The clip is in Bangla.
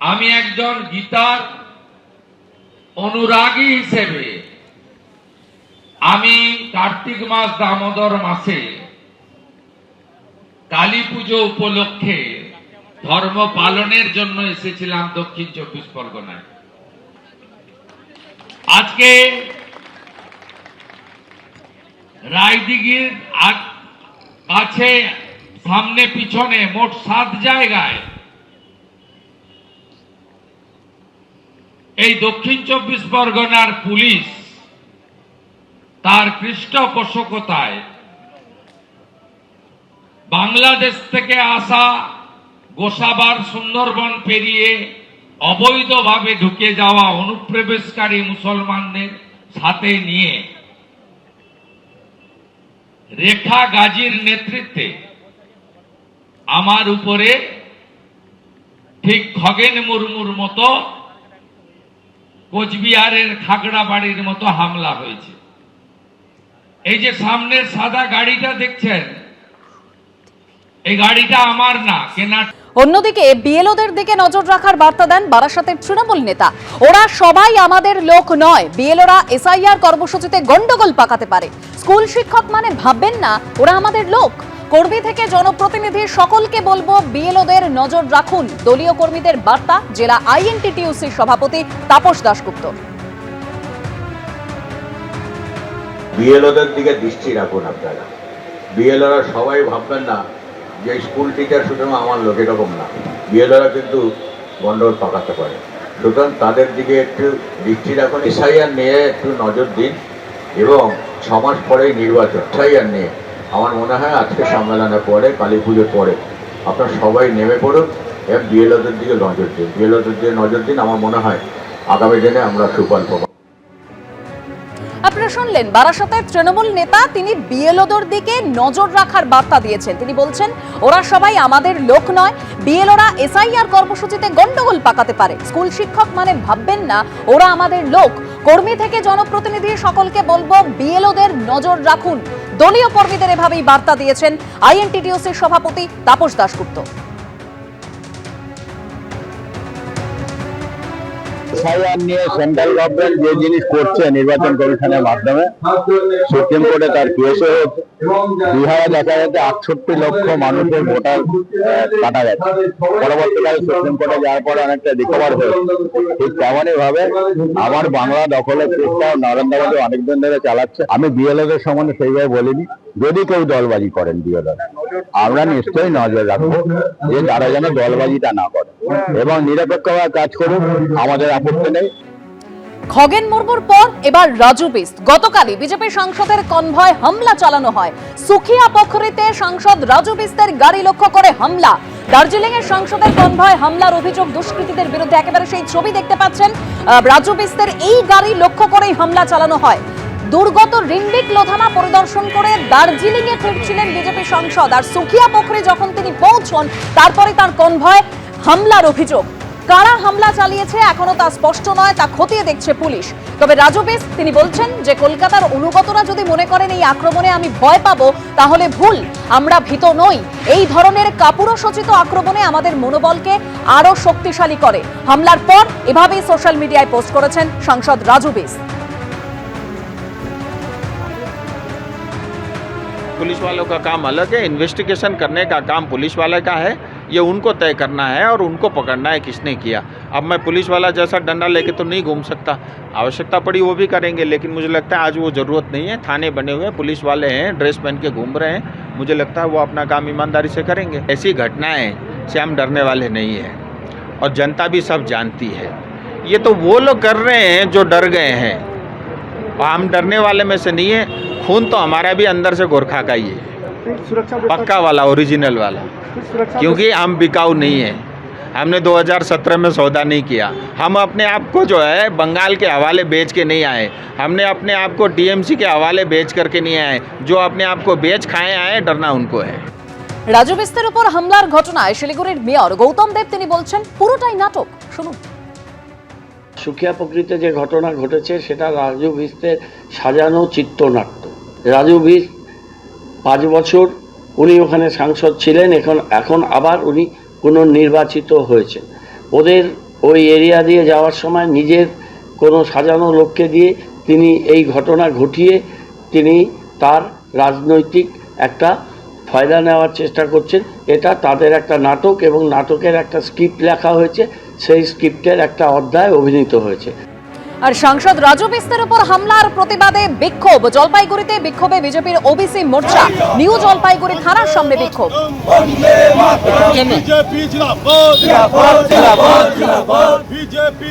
আমি একজন গীতার অনুরাগী হিসেবে আমি কার্তিক মাস দামোদর মাসে কালী পুজো উপলক্ষে ধর্ম পালনের জন্য এসেছিলাম দক্ষিণ চব্বিশ পরগনায়। আজকে রায়দিঘির কাছে, সামনে, পিছনে মোট সাত জায়গায় এই দক্ষিণ চব্বিশ পরগনার পুলিশ তার পৃষ্ঠপোষকতায় বাংলাদেশ থেকে আসা গোসাবার সুন্দরবন পেরিয়ে অবৈধভাবে ঢুকে যাওয়া অনুপ্রবেশকারী মুসলমানদের সাথে নিয়ে রেখা গাজীর নেতৃত্বে আমার উপরে ঠিক খগেন মুর্মুর মতো কোচবিহারের খাগড়াবাড়ির মতো হামলা হয়েছে। এই যে সামনের সাদা গাড়িটা দেখছেন, এই গাড়িটা আমার না কেনা অন্যদিকে বিএলওদের দিকে নজর রাখার বার্তা দেন বারাসাতের তৃণমূল নেতা। ওরা সবাই আমাদের লোক নয়। বিএলওরা এসআইআর কর্মসূচিতে গন্ডগোল পাকাতে পারে। স্কুল শিক্ষক মানে ভাববেন না, ওরা আমাদের লোক। কর্মী থেকে জনপ্রতিনিধি সকলকে বলব, বিএলওদের নজর রাখুন। দলীয় কর্মীদের বার্তা, জেলা আইএনটিটিউসির সভাপতি তাপস দাশগুপ্ত। বিএলওদের দিকে দৃষ্টি রাখুন আপনারা। বিএলওরা সবাই ভাববেন না যে স্কুল টিচার সুতরাং আমার লোক, এরকম না। বিএলওরা কিন্তু গন্ডগোল পাকাতে পারে। সুতরাং তাদের দিকে একটু দৃষ্টি রাখুন। এসআইআর নিয়ে একটু নজর দিন এবং ছ মাস পরেই নির্বাচন। এসআইআর নিয়ে আমার মনে হয় আজকে সম্মেলনের পরে, কালী পুজোর পরে, আপনারা সবাই নেমে পড়ুন এবং বিএলওদের দিকে নজর দিন। বিএলওদের দিকে নজর দিন, আমার মনে হয় আগামী দিনে আমরা সুফল পাবো। আপনারা শুনলেন বারাসাতের তৃণমূল নেতা, তিনি বিএলওদের দিকে নজর রাখার বার্তা দিয়েছেন। তিনি বলছেন, ওরা সবাই আমাদের লোক নয়, বিএলওরা এসআইআর কর্মসূচিতে গন্ডগোল পাকাতে পারে। স্কুল শিক্ষক মানে ভাববেন না, ওরা আমাদের লোক। কর্মী থেকে জনপ্রতিনিধি সকলকে বলব, বিএলওদের নজর রাখুন। দলীয় কর্মীদের এভাবেই বার্তা দিয়েছেন আইএনটিটিউসির সভাপতি তাপস দাশগুপ্ত। এসআইআর নিয়ে সেন্ট্রাল গভর্নমেন্ট যে জিনিস করছে নির্বাচন কমিশনের মাধ্যমে সুপ্রিম কোর্টে তার কেসে বিহারে দেখা যাচ্ছে আটষট্টি লক্ষ মানুষের ভোটার কাটা গেছে। পরবর্তীকালে সুপ্রিম কোর্টে যাওয়ার পরে অনেকটা রিকভার হয়েছে ঠিক তেমনই ভাবে আমার বাংলা দখলের চেষ্টা নরেন্দ্র মোদী অনেকদিন ধরে চালাচ্ছে। আমি বিএলএদের সম্বন্ধে সেইভাবে বলিনি। যদি কেউ দলবাজি করেন বিএলএ আমরা নিশ্চয়ই নজর রাখব যে যারা যেন দলবাজিটা না করে এবং নিরপেক্ষভাবে কাজ করুক, আমাদের আপত্তি নেই। খগেন মুর্মুর পর এবার রাজু বিস্ট। গতকালই বিজেপি সাংসদের কনভয় হামলা চালানো হয়। সুখিয়া পোখরিতে সাংসদ রাজু বিস্তের গাড়ি লক্ষ্য করে হামলা। দার্জিলিং এর সাংসদের কনভয় হামলার অভিযোগ দুষ্কৃতীদের বিরুদ্ধে একেবারে সেই ছবি দেখতে পাচ্ছেন। রাজু বিস্তের এই গাড়ি লক্ষ্য করেই হামলা চালানো হয়। দুর্গত রিন্ডিক লোধানা পরিদর্শন করে দার্জিলিং এ ফিরছিলেন বিজেপি সাংসদ। আর সুখিয়া পোখরে যখন তিনি পৌঁছন, তারপরে তার কনভয় হামলার অভিযোগ। কারা হামলা চালিয়েছে এখনও তা স্পষ্ট নয়, তা খতিয়ে দেখছে পুলিশ। তবে রাজু বিস তিনি বলছেন যে কলকাতার অনুগতরা যদি মনে করেন এই আক্রমণে আমি ভয় পাবো, তাহলে ভুল, আমরা ভীত নই। এই ধরনের কাপুরো কাপুরসচিত আক্রমণে আমাদের মনোবলকে আরও শক্তিশালী করে। হামলার পর এভাবেই সোশ্যাল মিডিয়ায় পোস্ট করেছেন সাংসদ রাজু বিস पुलिस वालों का काम अलग है इन्वेस्टिगेशन करने का काम पुलिस वाले का है, ये उनको तय करना है और उनको पकड़ना है किसने किया। अब मैं पुलिस वाला जैसा डंडा लेके तो नहीं घूम सकता, आवश्यकता पड़ी वो भी करेंगे, लेकिन मुझे लगता है आज वो ज़रूरत नहीं है, थाने बने हुए पुलिस वाले हैं, ड्रेस पहन के घूम रहे हैं, मुझे लगता है वो अपना काम ईमानदारी से करेंगे। ऐसी घटनाएँ से हम डरने वाले नहीं हैं और जनता भी सब जानती है। ये तो वो लोग कर रहे हैं जो डर गए हैं। हम डरने वाले में से नहीं है खून तो हमारा भी अंदर से गोरखा का ही है पक्का वाला ओरिजिनल वाला क्योंकि हम बिकाऊ नहीं है हमने 2017 में सौदा नहीं किया हम अपने आप को जो है बंगाल के हवाले बेच के नहीं आए हमने अपने आप को टीएमसी के हवाले बेच करके नहीं आए जो अपने आप को बेच खाए आए डरना उनको है রাজু বিস্তের উপর হামলার ঘটনায় শিলিগুড়ির মেয়র গৌতম দেব তিনি বলছেন পুরোটাই নাটক শুনুন সুখিয়া প্রকৃতিতে যে ঘটনা ঘটেছে সেটা রাজু ভিস্তের সাজানো চিত্রনাট্য রাজু ভিস পাঁচ বছর উনি ওখানে সাংসদ ছিলেন, এখন এখন আবার উনি পুনর্নির্বাচিত হয়েছেন। ওদের ওই এরিয়া দিয়ে যাওয়ার সময় নিজের কোনো সাজানো লোককে দিয়ে তিনি এই ঘটনা ঘটিয়ে তিনি তার রাজনৈতিক একটা ফায়দা নেওয়ার চেষ্টা করছেন। এটা তাদের একটা নাটক এবং নাটকের একটা স্ক্রিপ্ট লেখা হয়েছে, সেই স্ক্রিপ্টের একটা অধ্যায় অভিনীত হয়েছে। আর সাংসদ রাজু বিস্তার উপর হামলার প্রতিবাদে বিক্ষোভ। জলপাইগুড়িতে বিক্ষোভে বিজেপির ওবিসি মোর্চা। নিউ জলপাইগুড়ি থানার সামনে বিক্ষোভ। বিজেপি